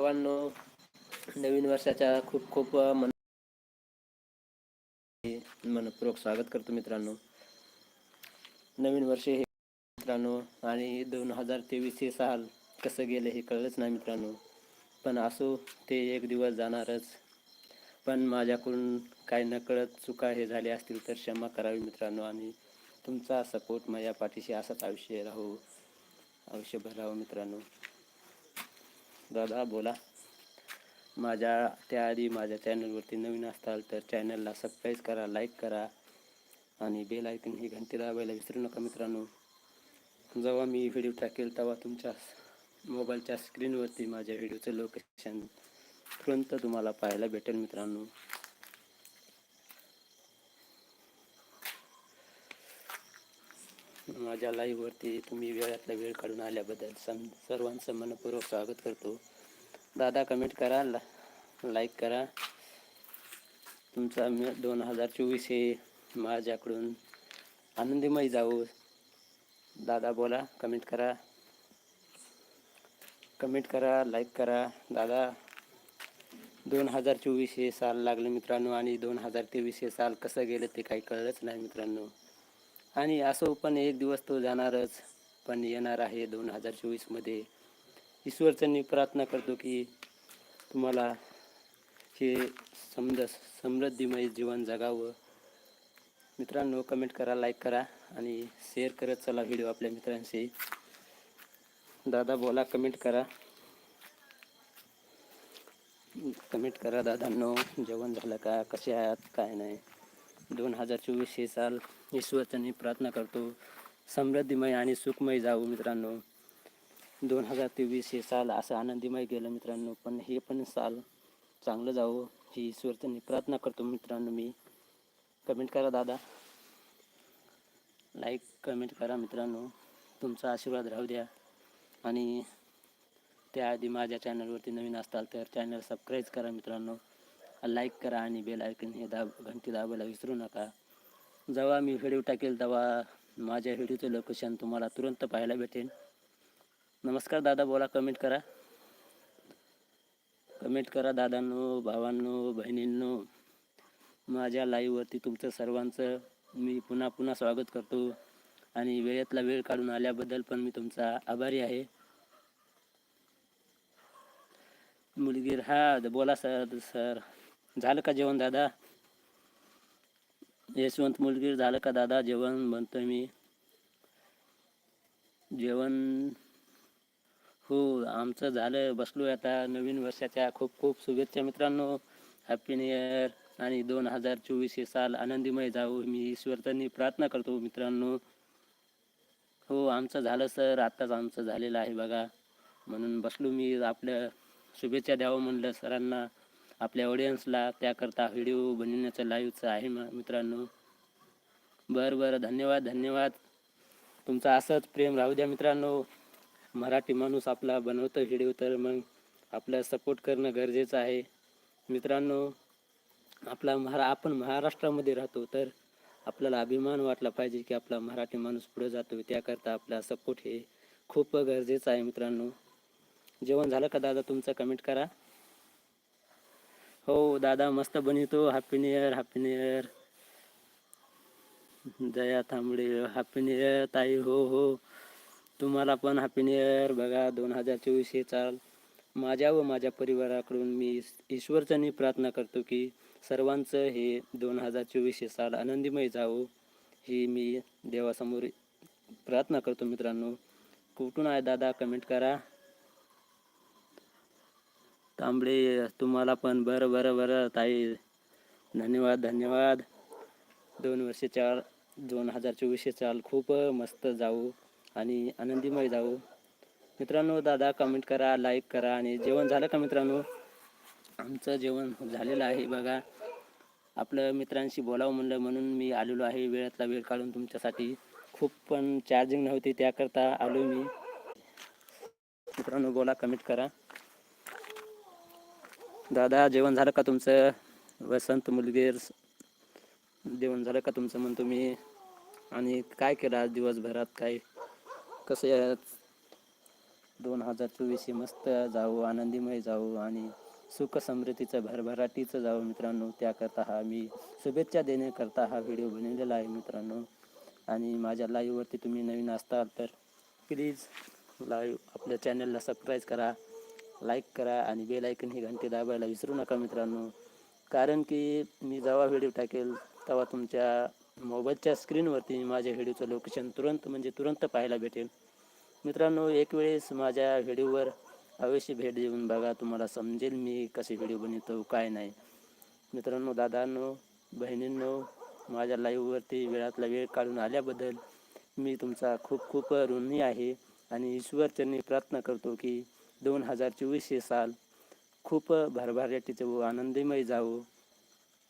सर्वांनो नवीन वर्षाच्या खूप खूप मन मनपूर्वक स्वागत करतो मित्रांनो. नवीन वर्ष हे मित्रांनो आणि दोन हजार तेवीस हे साल कसं गेलं हे कळलंच नाही मित्रांनो. पण असो ते एक दिवस जाणारच. पण माझ्याकडून काय नकळत चुका हे झाले असतील तर क्षमा करावी मित्रांनो आणि तुमचा सपोर्ट माझ्या पाठीशी असाच आयुष्य राहू आयुष्यभर राहू मित्रांनो. दादा बोला. माझ्या त्याआधी माझ्या चॅनलवरती नवीन असताल तर चॅनलला सबस्क्राईब करा लाईक करा आणि बेल ऐकून ही घंटी दाबायला विसरू नका मित्रांनो. जेव्हा मी व्हिडिओ टाकेल तेव्हा तुमच्या मोबाईलच्या स्क्रीनवरती माझ्या व्हिडिओचं लोकेशन तुरंत तुम्हाला पाहायला भेटेल मित्रांनो. माझ्या लाईव्हवरती तुम्ही वेळातला वेळ काढून आल्याबद्दल सम सर्वांचं मनपूर्वक स्वागत करतो. दादा कमेंट करा लाईक करा. तुमचा दोन हजार चोवीस हे माझ्याकडून आनंदीमय जाऊ दादा बोला कमेंट करा. कमेंट करा लाईक करा. दादा दोन हजार चोवीस हे साल लागलं मित्रांनो आणि दोन हजार तेवीस हे साल कसं गेलं ते काही कळलंच नाही मित्रांनो. आणि असो पण एक दिवस तो जाणारच पण येणार आहे दोन हजार चोवीसमध्ये ईश्वरचं मी प्रार्थना करतो की तुम्हाला हे समज समृद्धीमय जीवन जगावं. मित्रांनो कमेंट करा लाईक करा आणि शेअर करत चला व्हिडिओ आपल्या मित्रांशी. दादा बोला कमेंट करा. कमेंट करा दादांनो जेवण झालं का? कसे आहात? काय नाही. दोन हजार चोवीस हे साल ईश्वरचं प्रार्थना करतो. समृद्धीमय आणि सुखमय जाऊ मित्रांनो. दोन हजार तेवीस हे साल असं आनंदीमय गेलं मित्रांनो पण हे पण साल चांगलं जावं ही ईश्वरचं प्रार्थना करतो मित्रांनो मी. कमेंट करा दादा. लाईक कमेंट करा मित्रांनो. तुमचा आशीर्वाद राहू द्या. आणि त्याआधी माझ्या चॅनलवरती नवीन असताल तर चॅनल सबस्क्राईब करा मित्रांनो. लाईक करा आणि बेल आयकन हे दाब घंटी दाबायला विसरू नका. जेव्हा मी व्हिडिओ टाकेल तेव्हा माझ्या व्हिडिओचं लोकेशन तुम्हाला तुरंत पाहायला भेटेल नमस्कार दादा बोला कमेंट करा. कमेंट करा दादांनो भावांनो बहिणींनो. माझ्या लाईव्हवरती तुमचं सर्वांचं मी पुन्हा पुन्हा स्वागत करतो आणि वेळेतला वेळ काढून आल्याबद्दल पण मी तुमचा आभारी आहे. मुलगीर हा बोला सर सर. झालं का जेवण दादा? यशवंत मुलगी झालं का दादा? जेवण म्हणतोय मी. जेवण हो आमचं झालं. बसलो आता नवीन वर्षाच्या खूप खूप शुभेच्छा मित्रांनो. हॅपी न्यू इयर आणि दोन हजार चोवीस हे साल आनंदीमय जाऊ मी ईश्वरतांनी प्रार्थना करतो मित्रांनो. हो आमचं झालं सर. आत्ताच आमचं झालेलं आहे बघा. म्हणून बसलो मी आपल्या शुभेच्छा द्यावं म्हणलं सरांना. आपल्या ऑडियन्सला त्याकरता व्हिडिओ बनवण्याचं लाईव्हचं आहे मित्रांनो. बरं बरं. धन्यवाद धन्यवाद. तुमचं असंच प्रेम राहू द्या मित्रांनो. मराठी माणूस आपला बनवतं व्हिडिओ तर मग आपला सपोर्ट करणं गरजेचं आहे. मित्रांनो आपला महारा आपण महाराष्ट्रामध्ये राहतो तर आपल्याला अभिमान वाटला पाहिजे की आपला मराठी माणूस पुढे जातो त्याकरता आपला सपोर्ट हे खूप गरजेचं आहे मित्रांनो. जेवण झालं का दादा? तुमचं कमेंट करा. हो दादा मस्त बनितो happy new year happy new year Jaya Thambade happy new year ताई. हो हो. तुम्हाला पण हॅपी न्यू इयर बघा दोन हजार चोवीस हे चाल. माझ्या व माझ्या परिवाराकडून मी ईश्वरच्यानी प्रार्थना करतो की सर्वांचं हे दोन हजार चोवीस हे साल आनंदीमय जावो. ही मी देवासमोर प्रार्थना करतो मित्रांनो. कुठून आहे दादा? कमेंट करा. तांबडे तुम्हाला पण. बरं बरं बरं. ताई धन्यवाद धन्यवाद. दोन वर्षे चार दोन हजार चोवीसशे चाल. खूप मस्त जाऊ आणि आनंदीमय जाऊ. मित्रांनो दादा कमेंट करा लाईक करा आणि जेवण झालं का मित्रांनो? आमचं जेवण झालेलं आहे बघा. आपलं मित्रांशी बोलावं म्हणलं म्हणून मी आलेलो आहे वेळातला वेळ काढून तुमच्यासाठी. खूप पण चार्जिंग नव्हती त्याकरता आलो मी. मित्रांनो बोला कमेंट करा. दादा जेवण झालं का तुमचं? वसंत मुलगीर जेवण झालं का तुमचं म्हणतो मी आणि काय केलं आज दिवसभरात? काय कसं दोन हजार चोवीस हे मस्त जाऊ आनंदीमय जाऊ आणि सुख समृद्धीचं भरभराटीचं जाऊ मित्रांनो. त्याकरता हा मी शुभेच्छा देण्याकरता हा व्हिडिओ बनवलेला आहे मित्रांनो. आणि माझ्या लाईव्हवरती तुम्ही नवीन असताल तर प्लीज लाईव्ह आपल्या चॅनलला सबस्क्राईब करा. लाईक करा आणि बेल ऐकन ही घंटी दाबायला विसरू नका मित्रांनो. कारण की मी जेव्हा व्हिडिओ टाकेल तेव्हा तुमच्या मोबाईलच्या स्क्रीनवरती माझ्या व्हिडिओचं लोकेशन तुरंत म्हणजे तुरंत पाहायला भेटेल. मित्रांनो एक वेळेस माझ्या व्हिडिओवर अवश्य भेट देऊन बघा तुम्हाला समजेल मी कसे व्हिडिओ बनवतो काय नाही. मित्रांनो दादांनो बहिणींनो माझ्या लाईव्हवरती वेळातला वेळ काढून आल्याबद्दल मी तुमचा खूप खूप ऋणी आहे आणि ईश्वरचरणी प्रार्थना करतो की दोन हजार चोवीस हे साल खूप भरभराटीचं व आनंदीमय जावो.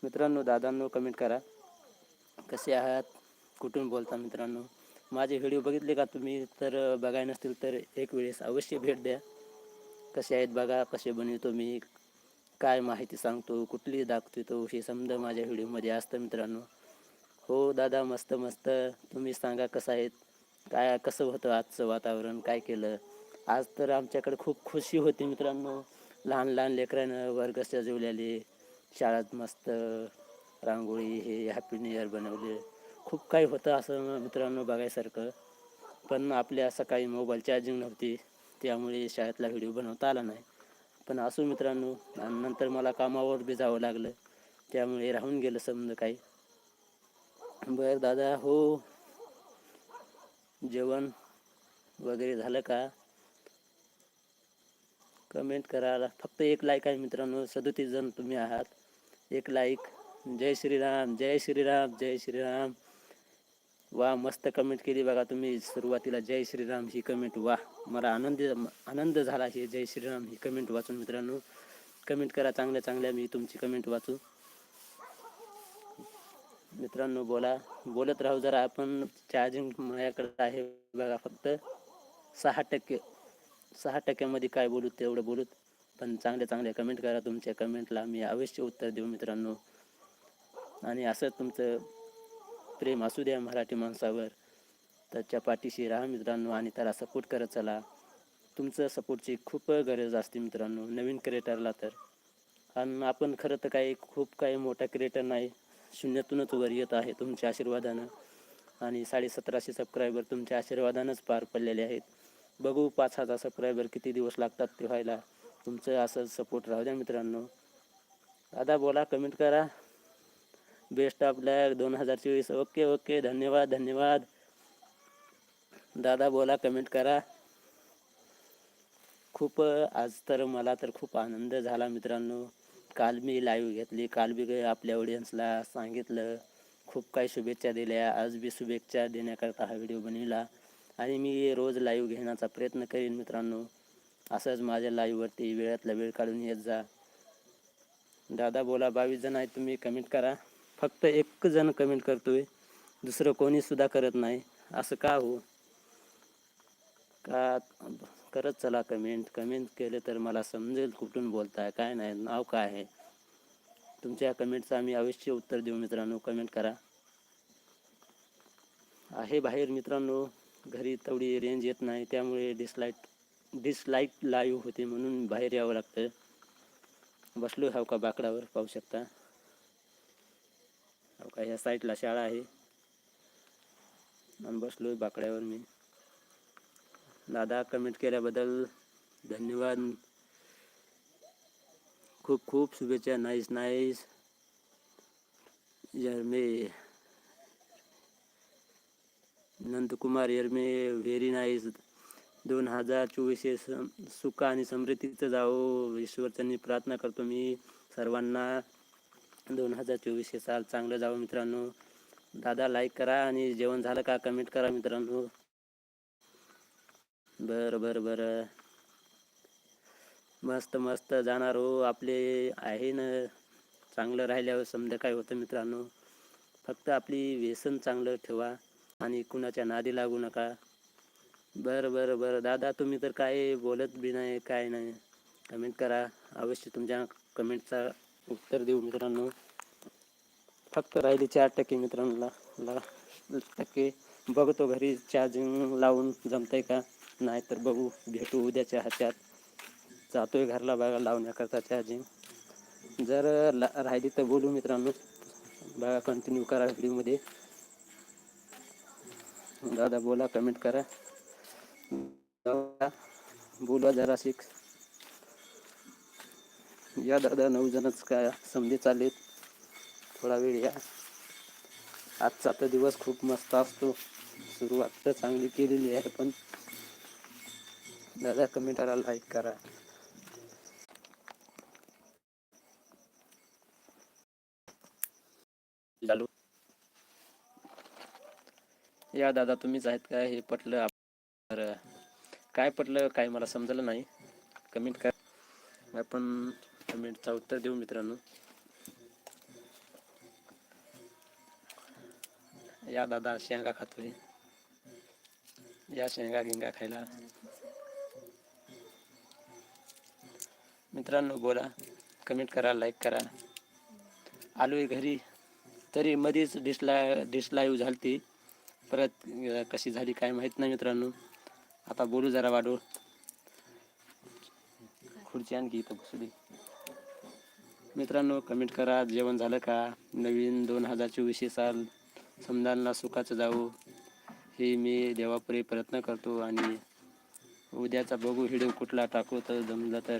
मित्रांनो दादांनो कमेंट करा. कसे आहात? कुठून बोलता मित्रांनो? माझे व्हिडिओ बघितले का तुम्ही? तर बघाय नसतील तर एक वेळेस अवश्य भेट द्या. कसे आहेत बघा? कसे बनवतो मी? काय माहिती सांगतो? कुठली दाखवतो हे समजा माझ्या व्हिडिओमध्ये असतं मित्रांनो. हो दादा मस्त मस्त. तुम्ही सांगा कसं आहेत? काय कसं होतं आजचं वातावरण? काय केलं? आज तर आमच्याकडे खूप खुशी होती मित्रांनो. लहान लहान लेकरानं वर्ग सजवलेले शाळेत मस्त रांगोळी हे हॅपी न्यू इयर बनवले. खूप काही होतं असं मित्रांनो बघायसारखं. पण आपल्या सकाळी मोबाईल चार्जिंग नव्हती त्यामुळे शाळेतला व्हिडिओ बनवता आला नाही. पण असो मित्रांनो आणि नंतर मला कामावर बी जावं लागलं. त्यामुळे राहून गेलं समजा काही. बरं दादा हो. जेवण वगैरे झालं का? कमेंट करा. फक्त एक लाईक आहे मित्रांनो. सदोतीस जण तुम्ही आहात. एक लाईक जय श्रीराम जय श्रीराम जय श्रीराम. वा मस्त कमेंट केली बघा तुम्ही. सुरुवातीला जय श्रीराम ही कमेंट वा. मला आनंद आनंद झाला ही जय श्रीराम ही कमेंट वाचून मित्रांनो. कमेंट करा चांगल्या चांगल्या. मी तुमची कमेंट वाचू. मित्रांनो बोला. बोलत राहू जरा आपण. चार्जिंग माझ्याकडे आहे बघा फक्त. सहा टक्के. सहा टक्क्यामध्ये काय बोलू तेवढं बोलूत पण चांगल्या चांगल्या कमेंट करा तुमच्या कमेंटला मी अवश्य उत्तर देऊ मित्रांनो. आणि असं तुमचं प्रेम असू द्या मराठी माणसावर. त्याच्या पाठीशी राहा मित्रांनो आणि त्याला सपोर्ट करत चला. तुमचं सपोर्टची खूप गरज असते मित्रांनो. नवीन क्रिएटरला तर. आणि आपण खरं तर काही खूप काही मोठा क्रिएटर नाही. शून्यातूनच वर येत आहे तुमच्या आशीर्वादानं. आणि साडेसतराशे सबस्क्रायबर तुमच्या आशीर्वादानंच पार पडलेले आहेत. बघू पाच हजार सबस्क्रायबर किती दिवस लागतात ते व्हायला. तुमचं असं सपोर्ट राहू द्या मित्रांनो. दादा बोला कमेंट करा. बेस्ट ऑफ लॅक दोन हजार चोवीस. ओके ओके धन्यवाद धन्यवाद. दादा बोला कमेंट करा. खूप आज तर मला तर खूप आनंद झाला मित्रांनो. काल मी लाईव्ह घेतली. काल बी आपल्या ऑडियन्सला सांगितलं. खूप काही शुभेच्छा दिल्या. आज बी शुभेच्छा देण्याकरता हा व्हिडिओ बनविला. आणि मी रोज लाईव्ह घेण्याचा प्रयत्न करीन मित्रांनो. असंच माझ्या लाईव्हवरती वेळातला वेळ काढून येत जा. दादा बोला बावीस जण आहेत तुम्ही कमेंट करा. फक्त एक जण कमेंट करतोय. दुसरं कोणीसुद्धा करत नाही. असं का हो? का करत चला कमेंट कमेंट केले तर मला समजेल कुठून बोलताय काय नाही नाव काय आहे? तुमच्या कमेंटचं आम्ही अवश्य उत्तर देऊ मित्रांनो. कमेंट करा. आहे बाहेर मित्रांनो. घरी तेवढी रेंज येत नाही त्यामुळे डिसलाईट डिसलाईट लाईव्ह होते म्हणून बाहेर यावं लागतं. बसलो हाव का बाकडावर पाहू शकता. हाव का ह्या साईडला शाळा आहे. आणि आहे बाकड्यावर मी. दादा कमेंट केल्याबद्दल धन्यवाद. खूप खूप शुभेच्छा. Nice nice Yerme Nandkumar Yerme very nice. दोन हजार चोवीस हे सम सुख आणि समृद्धीचं जावो ईश्वरच्यांनी प्रार्थना करतो मी सर्वांना. दोन हजार चोवीस हे साल चांगलं जावं मित्रांनो. दादा लाईक करा आणि जेवण झालं का? कमेंट करा मित्रांनो. बरं बरं बरं. मस्त मस्त जाणार हो. आपले आहे ना चांगलं राहिल्यावर समजा काय होतं मित्रांनो. फक्त आपली व्यसन चांगलं ठेवा. आणि कुणाच्या नादी लागू नका. बरं बरं बरं. दादा तुम्ही तर काय बोलत बी नाही काय नाही. कमेंट करा. अवश्य तुमच्या कमेंटचा उत्तर देऊ मित्रांनो. फक्त राहिली चार टक्के मित्रांनो. ला टक्के. बघतो घरी चार्जिंग लावून जमतंय का? नाहीतर बघू. भेटू उद्याच्या ह्याच्यात. जातोय घरला बघा लावण्याकरता चार्जिंग जर ला- राहिली तर बोलू मित्रांनो. बघा कंटिन्यू करा व्हिडिओमध्ये दादा बोला कमेंट करा. दादा, बोला जरा शिक. या दादा नऊ जणच काय समजे चाललेत. थोडा वेळ या. आजचा तर दिवस खूप मस्त असतो. सुरुवात तर चांगली केलेली आहे पण दादा कमेंट करा लाईक करा. चालू. या दादा तुम्हीच आहेत का? हे पटलं तर काय पटलं काय मला समजलं नाही. कमेंट कर. आपण कमेंटचं उत्तर देऊ मित्रांनो. या दादा शेंगा खातोय. या शेंगा गिंगा खायला. मित्रांनो बोला कमेंट करा लाईक करा. आलोय घरी. तरी मध्येच डिसला डिश लाईव्ह झाली ती परत कशी झाली काय माहीत नाही मित्रांनो. आता बोलू जरा वाढू खुर्ची आणखी इथं बसू दे. मित्रांनो कमेंट करा जेवण झालं का? नवीन दोन हजार चोवीसशे साल समजांना सुखाचं जाऊ हे मी देवापुरे प्रयत्न करतो आणि उद्याचा बघू व्हिडिओ कुठला टाकू तर जमलं तर.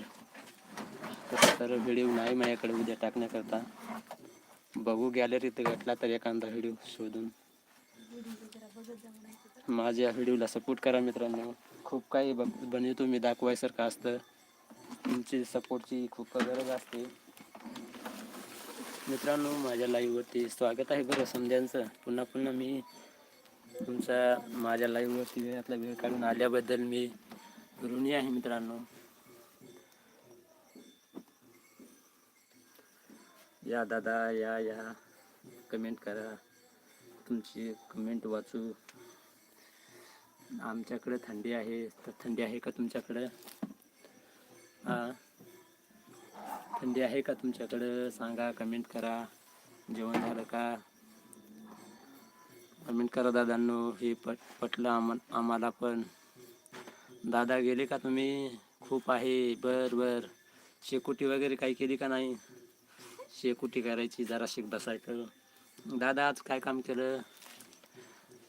तसं तर व्हिडिओ नाही माझ्याकडे उद्या टाकण्याकरता. बघू गॅलरीत घटला तर एखादा व्हिडिओ शोधून. माझ्या व्हिडिओला सपोर्ट करा मित्रांनो. खूप काही बनवतो मी दाखवायसारखं असतं. तुमची सपोर्टची खूप गरज असते. मित्रांनो माझ्या लाईव्हवरती स्वागत आहे बरं समध्यांचं पुन्हा पुन्हा मी तुमचा माझ्या लाईव्हवरती वेळातला वेळ काढून आल्याबद्दल मी ऋणी आहे मित्रांनो. या दादा या या. कमेंट करा. तुमची कमेंट वाचू. आमच्याकडे थंडी आहे. तर थंडी आहे का तुमच्याकडं? हां थंडी आहे का तुमच्याकडं? सांगा कमेंट करा. जेवण झालं का? कमेंट करा दादांनो. हे पट पटलं आम आम्हाला पण. दादा गेले का तुम्ही? खूप आहे. बर बर. शेकोटी वगैरे काही केली का नाही? शेकोटी करायची. जरा शिक बसायचं. दादा आज काय काम केलं?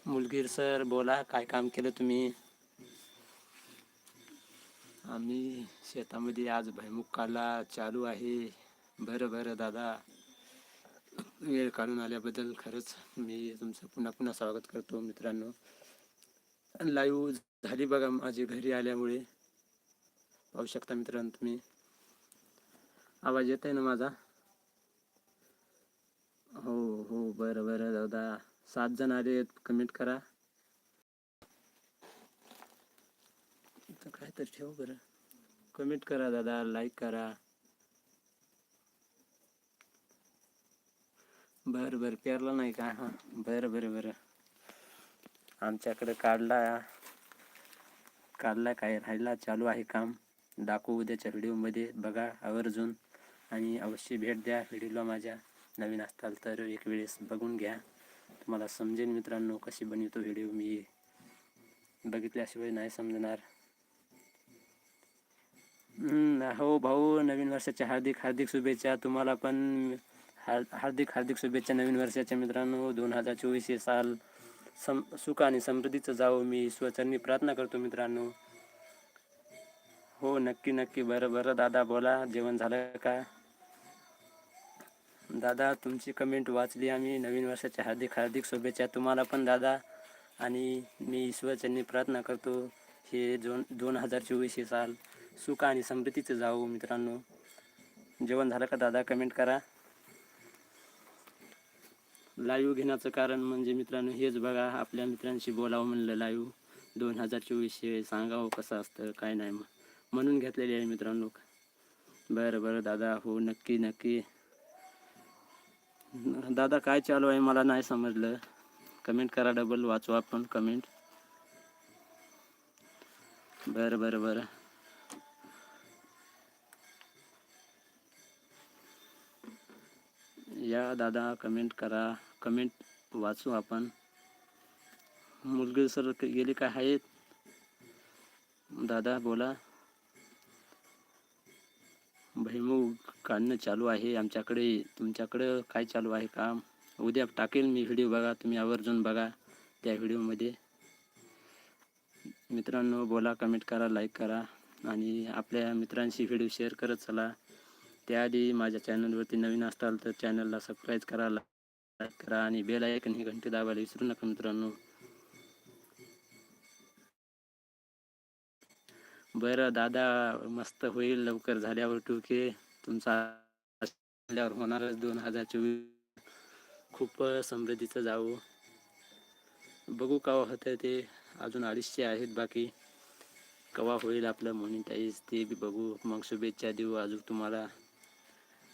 मुलगीर सर बोला काय काम केलं तुम्ही? आम्ही शेतामध्ये आज भैमुख काढला चालू आहे. बरं बरं दादा. वेळ काढून आल्याबद्दल खरंच मी तुमचं पुन्हा पुन्हा स्वागत करतो मित्रांनो. लाईव्ह झाली बघा माझी घरी आल्यामुळे. पाहू शकता मित्रांनो तुम्ही. आवाज येत आहे ना माझा? हो हो बरं बरं. दादा सात जण आले कमेंट करा. काय तर ठेव बरं. कमेंट करा दादा. लाईक करा. बरं बरं. पेरला नाही का? हां. बरं बरं बरं. आमच्याकडे काढला. काढला काय? राहिला. चालू आहे काम. दाखवू उद्याच्या व्हिडिओमध्ये बघा आवर्जून. आणि अवश्य भेट द्या. व्हिडिओला माझ्या नवीन असताल तर एक वेळेस बघून घ्या. तुम्हाला समजेल मित्रांनो कशी बनवतो व्हिडिओ मी. बघितल्याशिवाय नाही समजणार. हो भाऊ नवीन वर्षाच्या हार्दिक हार्दिक शुभेच्छा. तुम्हाला पण हार हार्दिक हार्दिक शुभेच्छा नवीन वर्षाच्या मित्रांनो. दोन हजार चोवीस हे साल सम सुख आणि समृद्धीचं जावं. मी स्वचरणी प्रार्थना करतो मित्रांनो. हो नक्की नक्की. बरं बरं दादा बोला. जेवण झालं का? दादा तुमची कमेंट वाचली आम्ही. नवीन वर्षाच्या हार्दिक हार्दिक शुभेच्छा तुम्हाला पण दादा. आणि मी ईश्वरच्यांनी प्रार्थना करतो हे दोन दोन हजार चोवीस हे साल सुख आणि समृद्धीचं जाऊ मित्रांनो. जेवण झालं का दादा? कमेंट करा. लाईव्ह घेण्याचं कारण म्हणजे मित्रांनो हेच बघा. आपल्या मित्रांशी बोलावं म्हणलं लाईव्ह दोन हजार चोवीसशे सांगावं कसं असतं काय नाही. मग म्हणून घेतलेली आहे मित्रांनो. बरं बरं दादा. हो नक्की नक्की. दादा काय चालू आहे? मला नाही समजलं. कमेंट करा डबल वाचू आपण कमेंट बरं बरं बरं. या दादा कमेंट करा. कमेंट वाचू आपण. मुलगी सर गेले काय आहेत? दादा बोला. भैमुग काढणं चालू आहे. आमच्याकडे तुमच्याकडं काय चालू आहे काम? उद्या टाकेल मी व्हिडिओ बघा तुम्ही आवर्जून बघा त्या व्हिडिओमध्ये. मित्रांनो बोला कमेंट करा लाईक करा आणि आपल्या मित्रांशी व्हिडिओ शेअर करत चला. त्याआधी माझ्या चॅनलवरती नवीन असताल तर चॅनलला सबस्क्राईब करा लाईक करा आणि बेल ऐकन ही घंटी दाबायला विसरू नका मित्रांनो. बरं दादा मस्त होईल लवकर झाल्यावर टूके तुमचा झाल्यावर होणारच दोन हजार चोवीस. खूप समृद्धीचं जाऊ बघू कवा होतं ते. अजून अडीचशे आहेत बाकी. कवा होईल आपलं मॉनिटाईज ते बी बघू. मग शुभेच्छा देऊ अजून तुम्हाला.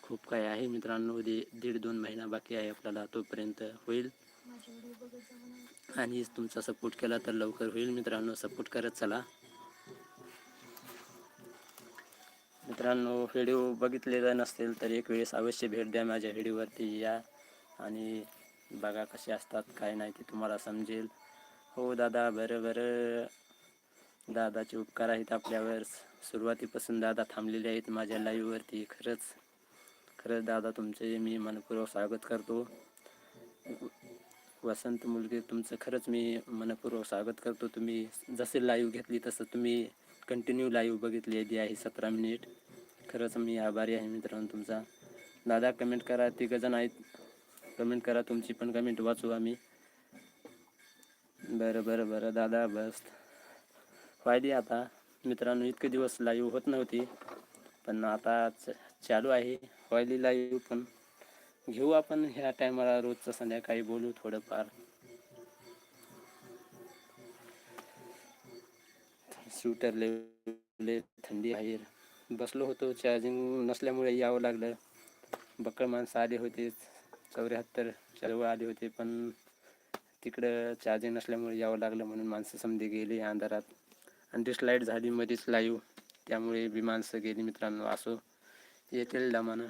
खूप काय आहे मित्रांनो. दे दीड दोन महिना बाकी आहे आपल्याला तोपर्यंत होईल. आणि तुमचा सपोर्ट केला तर लवकर होईल मित्रांनो. सपोर्ट करत चला. मित्रांनो व्हिडिओ बघितलेला नसतील तर एक वेळेस अवश्य भेट द्या माझ्या व्हिडिओवरती या. आणि बघा कसे असतात काय नाही ते तुम्हाला समजेल. हो दादा बरं बरं. दादाचे उपकार आहेत आपल्यावर. सुरुवातीपासून दादा थांबलेले आहेत माझ्या लाईव्हवरती खरंच खरंच दादा तुमचे मी मनपूर्वक स्वागत करतो. वसंत मुलगे तुमचं खरंच मी मनपूर्वक स्वागत करतो. तुम्ही जसे लाईव्ह घेतली तसं तुम्ही कंटिन्यू लाईव्ह बघितलेली आहे सतरा मिनिट खरंच मी आभारी आहे मित्रांनो तुमचा. दादा कमेंट करा. तिघजण आहेत. कमेंट करा तुमची पण कमेंट वाचू आम्ही. बरं बरं बरं. दादा बस. फायदे आता. मित्रांनो इतके दिवस लाईव्ह होत नव्हती पण आता च- चालू आहे. व्हायली लाईव्ह पण. घेऊ आपण ह्या टायमाला रोजचं संध्याकाळी बोलू थोडंफार. स्वेटर लेवले थंडी बाहेर बसलो होतो चार्जिंग नसल्यामुळे यावं लागलं. बक्कळ माणसं आले होते चौऱ्याहत्तर जवळ आले होते पण तिकडं चार्जिंग नसल्यामुळे यावं लागलं म्हणून माणसं समजे गेली अंधारात. आणि डिसलाईट झाली मध्येच लाईव्ह त्यामुळे बी माणसं गेली मित्रांनो असो येतील दमानं.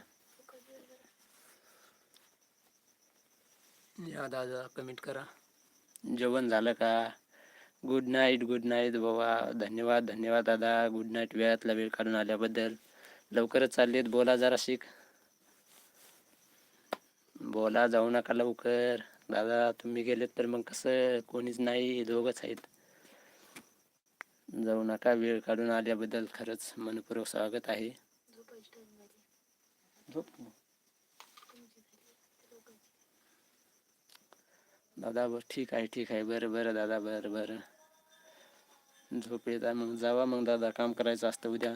या दादा कमेंट करा. जेवण झालं का? गुड नाईट गुड नाईट बाबा. धन्यवाद धन्यवाद दादा. गुड नाईट वेळातला वेळ काढून आल्याबद्दल. लवकरच चाललेत. बोला जरा शिक. बोला जाऊ नका लवकर. दादा तुम्ही गेलेत तर मग कसं? कोणीच नाही दोघंच आहेत. जाऊ नका वेळ काढून आल्याबद्दल खरंच मनपूर्वक स्वागत आहे. दादा बर ठीक आहे ठीक आहे. बरं बरं दादा बरं बरं. झोप येत आहे मग जावा मग दादा काम करायचं असतं उद्या.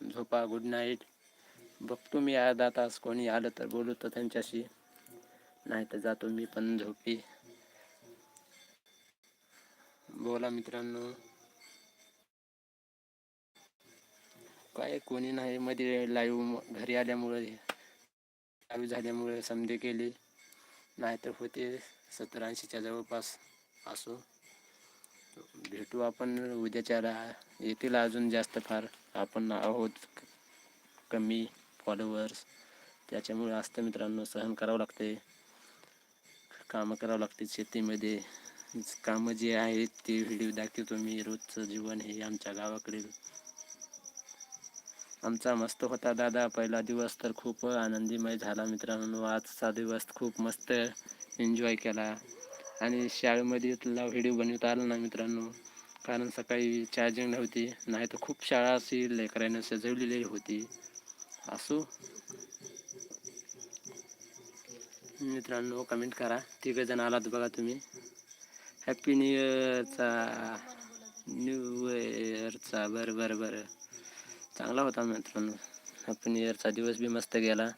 झोपा गुड नाईट बघतो मी अर्धा तास कोणी आलं तर बोलू तर त्यांच्याशी. नाही तर जातो मी पण झोपी. बोला मित्रांनो. काय कोणी नाही मध्ये लाईव्ह घरी आल्यामुळे लाईव्ह झाल्यामुळे समजे केली. नाहीतर होते सत्तर ऐंशीच्या जवळपास असो. भेटू आपण उद्याच्या येतील अजून जास्त फार. आपण आहोत कमी फॉलोअर्स त्याच्यामुळे असतं मित्रांनो सहन करावं लागते कामं करावं लागते शेतीमध्ये. कामं जे आहेत ते व्हिडिओ दाखवतो मी. रोजचं जीवन हे आमच्या गावाकडील आमचा मस्त होता दादा. पहिला दिवस तर खूप आनंदीमय झाला मित्रांनो. आजचा दिवस खूप मस्त. एन्जॉय केला. आणि शाळेमध्ये इथला व्हिडिओ बनवता आला ना मित्रांनो. कारण सकाळी चार्जिंग नव्हती नाही तर खूप शाळा अशी लेकरांना सजवलेली होती. असो. मित्रांनो कमेंट करा. तिघ जण आलात बघा तुम्ही. हॅपी न्यू इयरचा न्यू इयरचा बरं बरं बरं. चांगला होता मित्रांनो. हॅपी न्यू इयरचा दिवस बी मस्त गेला.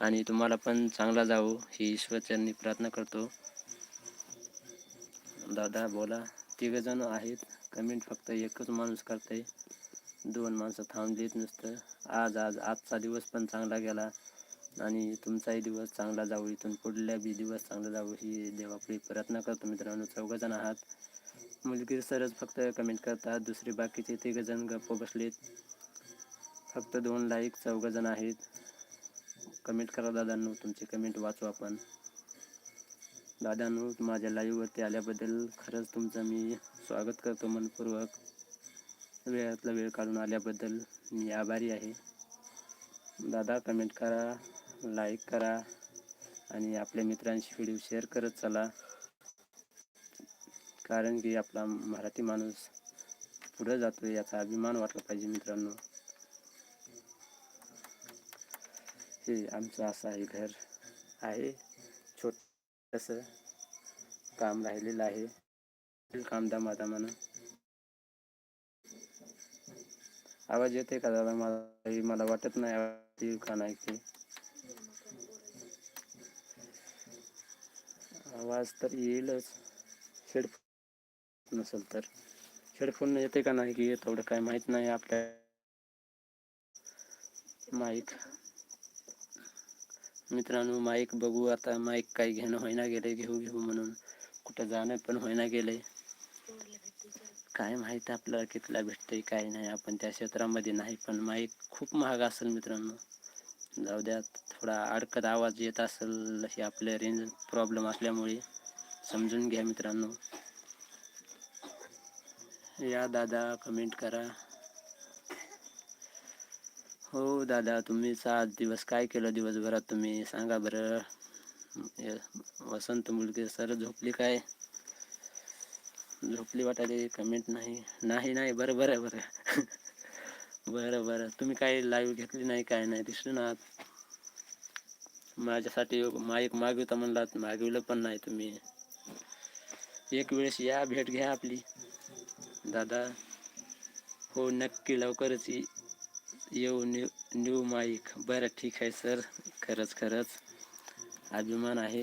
आणि तुम्हाला पण चांगला जाऊ ही ईश्वरचरणी प्रार्थना करतो. दादा बोला तिघजण आहेत. कमेंट फक्त एकच माणूस करते दोन माणसं थांबलीत नुसतं. आज आज आजचा दिवस पण चांगला गेला. आणि तुमचाही दिवस चांगला जाऊ इथून पुढल्या बी दिवस चांगला जाऊ ही देवापुढे प्रयत्न करतो मित्रांनो. चौघजण आहात. मुलगी सरच फक्त कमेंट करतात. दुसरे बाकीचे तिघजण गप्प बसलेत. फक्त दोन लाईक चौघजण आहेत. कमेंट करा दादांनो. तुमचे कमेंट वाचू आपण. दादांनो माझ्या लाईव्हवरती आल्याबद्दल खरंच तुमचं मी स्वागत करतो मनपूर्वक. वेळातला वेळ काढून आल्याबद्दल मी आभारी आहे. दादा कमेंट करा लाईक करा आणि आपल्या मित्रांशी व्हिडिओ शेअर करत चला. कारण की आपला मराठी माणूस पुढे जातो याचा अभिमान वाटला पाहिजे मित्रांनो. हे आमचं असं आहे घर आहे. तसं काम राहिलेलं आहे. काम दमादमानं. आवाज येते का दादा? मला मला वाटत नाही आवाज येईल का नाही ते. आवाज तर येईलच. हेडफोन नसेल तर. हेडफोन येते का नाही की थोडं काय माहीत नाही आपल्या माईक. मित्रांनो माईक बघू आता माईक काही घेणं होईना गेले घेऊ घेऊ म्हणून. कुठं जाणं पण होईना गेले काय माहीत आपल्याला कितला भेटतंय काय नाही. आपण त्या क्षेत्रामध्ये नाही पण माईक खूप महाग असेल मित्रांनो. जाऊ द्या थोडा अडकत आवाज येत असेल अशी आपल्या रेंज प्रॉब्लेम असल्यामुळे समजून घ्या मित्रांनो. या दादा कमेंट करा. हो दादा तुम्ही सात दिवस काय केलं दिवसभरात? तुम्ही सांगा बरं. वसंत मुलगे सर झोपली काय? झोपली वाटायली कमेंट नाही. नाही नाही. बरं बरं बरं. बरं बरं. तुम्ही काही लाईव्ह घेतली नाही काय नाही? दिसली ना माझ्यासाठी माईक मागवता म्हणलात मागविलं पण नाही तुम्ही. एक वेळेस या भेट घ्या आपली. दादा हो नक्की लवकरच येऊ न्यू न्यू माईक बरं ठीक आहे सर खरंच खरंच अभिमान आहे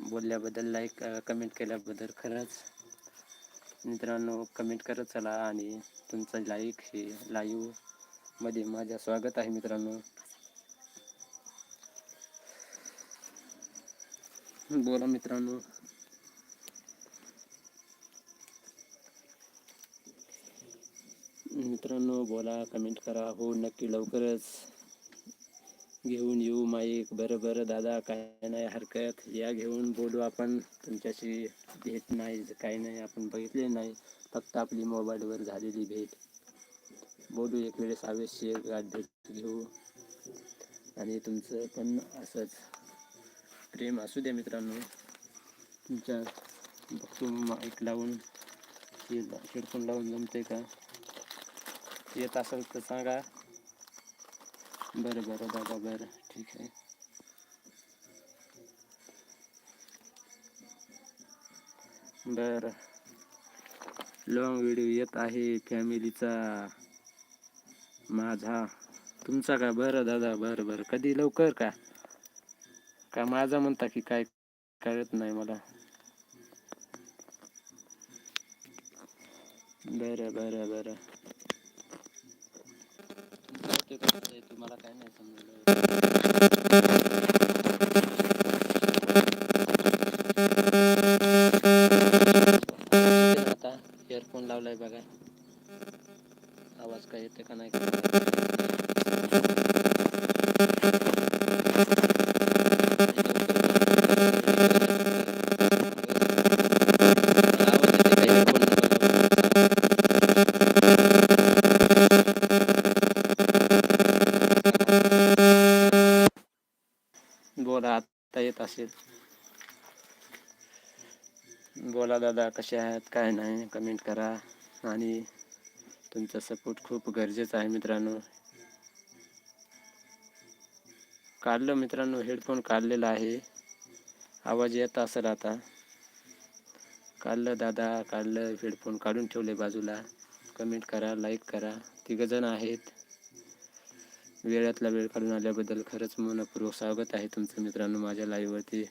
बोलल्याबद्दल लाईक कमेंट केल्याबद्दल खरंच मित्रांनो कमेंट करत चला आणि तुमचं लाईक हे लाईव्हमध्ये माझ्या स्वागत आहे मित्रांनो बोला मित्रांनो मित्रांनो बोला कमेंट करा. हो नक्की लवकरच घेऊन येऊ माईक. बरं बरं दादा काय नाही हरकत. या घेऊन बोलू आपण. तुमच्याशी भेट नाही काही नाही आपण बघितले नाही. फक्त आपली मोबाईलवर झालेली भेट. बोलू एक वेळेस अवश्य भेट घेऊ. आणि तुमचं पण असंच प्रेम असू द्या मित्रांनो. तुमच्या बघतो माईक लावून हेडफोन लावून जमते का? येत असेल तर सांगा. बरं बरं दादा बरं ठीक आहे. बरं. लॉंग व्हिडिओ येत आहे फॅमिलीचा. माझा. तुमचा का? बरं दादा बरं बरं. कधी? लवकर का? का माझा म्हणता की काय? कळत नाही मला. बरं बरं बरं. वाक्य कसं आहे, तुम्हाला काय नाही समजलं. कसे आहात काय नाही कमेंट करा. आणि तुमचा सपोर्ट खूप गरजेचा आहे मित्रांनो. काढलं मित्रांनो हेडफोन काढलेला आहे. आवाज येत असेल आता. काढलं दादा काढलं हेडफोन काढून ठेवले बाजूला. कमेंट करा लाईक करा. तिघजण आहेत. वेळातला वेळ काढून आल्याबद्दल खरंच मनपूर्वक स्वागत आहे तुमचं मित्रांनो माझ्या लाईव्हवरती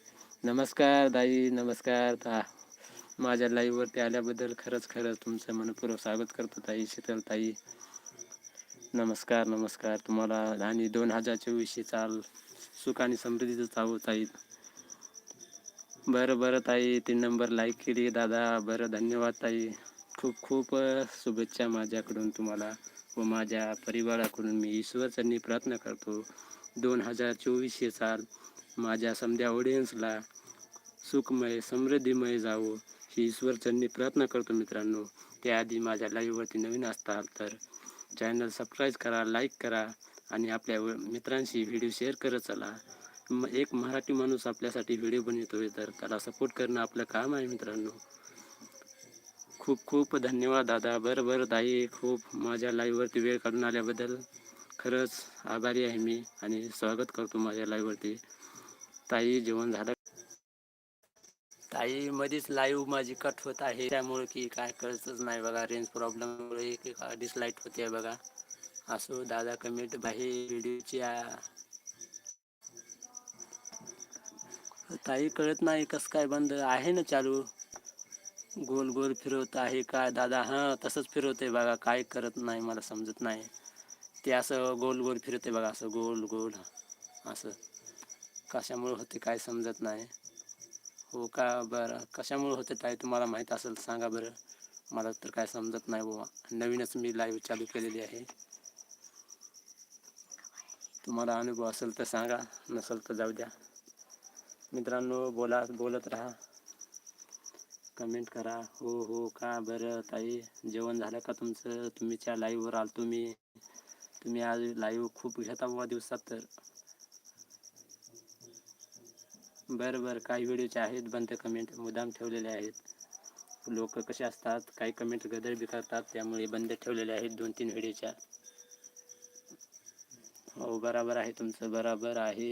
नमस्कार दाई नमस्कार. ता माझ्या लाईव्हवरती आल्याबद्दल खरंच खरंच तुमचं मनपूर्वक स्वागत करतो ताई शीतल ताई. नमस्कार नमस्कार. तुम्हाला आणि दोन हजार चोवीसशे चाल सुख आणि समृद्धीचं चालू ताई. बरं बरं ताई तीन नंबर लाईक केली दादा. बरं धन्यवाद ताई. खूप खूप शुभेच्छा माझ्याकडून तुम्हाला व माझ्या परिवाराकडून. मी ईश्वरचरणी प्रार्थना करतो. दोन हजार चोवीसशे साल माझ्या समध्या ऑडियन्सला सुखमय समृद्धीमय जावो. ही ईश्वरचरणी प्रयत्न करतो मित्रांनो. त्याआधी माझ्या लाईव्हवरती नवीन असताल तर चॅनल सबस्क्राईब करा लाईक करा आणि आपल्या व- मित्रांशी व्हिडिओ शेअर करत चला. एक मराठी माणूस आपल्यासाठी व्हिडिओ बनवतोय तर त्याला सपोर्ट करणं आपलं काम आहे मित्रांनो. खूप खूप धन्यवाद दादा. बरं बरं ताई खूप माझ्या लाईव्हवरती वेळ काढून आल्याबद्दल खरंच आभारी आहे मी आणि स्वागत करतो माझ्या लाईव्हवरती ताई जेवण झालं काही मध्येच लाईव्ह माझी कट होत आहे. त्यामुळे की काय कळतच नाही बघा. रेंज प्रॉब्लेममुळे डिसलाईट होते बघा. असो दादा कमेंट बाही व्हिडिओची ताई कळत नाही कसं काय बंद आहे ना चालू? गोल गोल फिरवत आहे काय दादा? हां तसंच फिरवते बघा. काय करत नाही मला समजत नाही. ते असं गोल गोल फिरवते बघा. असं गोल गोल असं. कशामुळे होते काय समजत नाही. हो का? बरं. कशामुळे होते ताई? तुम्हाला माहीत असेल सांगा बरं. मला तर काय समजत नाही बाबा नवीनच मी लाईव्ह चालू केलेली आहे. तुम्हाला अनुभव असेल तर सांगा. नसेल तर जाऊ द्या. मित्रांनो बोला बोलत राहा. कमेंट करा. हो हो का? बरं ताई. जेवण झालं का तुमचं? तुम्हीच्या लाईव्हवर आलतो मी. तुम्ही आज लाईव्ह खूप घेता बाबा दिवसात तर. बरं बरं. काही व्हिडिओचे आहेत बंद कमेंट मुदाम ठेवलेले आहेत. लोक कसे असतात काही कमेंट गदर बी करतात त्यामुळे बंद ठेवलेले आहेत दोन तीन व्हिडिओच्या. हो बराबर आहे तुमचं बराबर आहे.